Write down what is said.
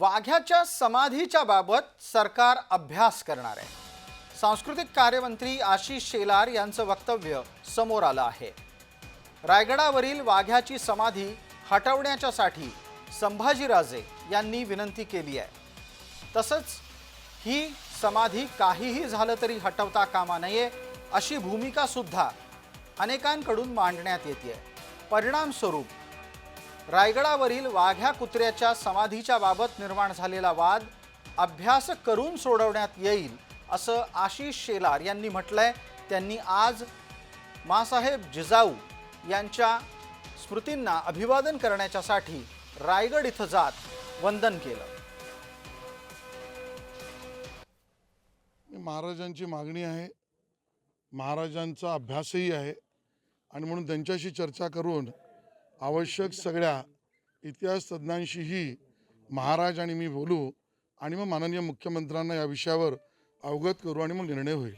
वाघ्याच्या समाधीच्या बाबत सरकार अभ्यास करणार आहे. सांस्कृतिक कार्यमंत्री आशिष शेलार यांचं वक्तव्य समोर आलं आहे. रायगडावरील वाघ्याची समाधी हटवण्याच्यासाठी संभाजीराजे यांनी विनंती केली आहे. तसंच ही समाधी काहीही झालं तरी हटवता कामा नये अशी भूमिका सुद्धा अनेकांकडून मांडण्यात येते परिणामस्वरूप रायगडावरील वाघ्या कुत्र्याच्या समाधीच्या बाबत निर्माण झालेला वाद अभ्यास करून सोडवण्यात येईल असं आशिष शेलार यांनी म्हटलंय. त्यांनी आज मासाहेब जिजाऊ यांच्या स्मृतींना अभिवादन करण्याच्यासाठी रायगड इथं जात वंदन केलं. महाराजांची मागणी आहे. महाराजांचा अभ्यासही आहे. आणि म्हणून त्यांच्याशी चर्चा करून आवश्यक सगळ्या इतिहास तज्ज्ञांशीही महाराज आणि मी बोलू आणि मग माननीय मुख्यमंत्र्यांना या विषयावर अवगत करू आणि मग निर्णय होईल.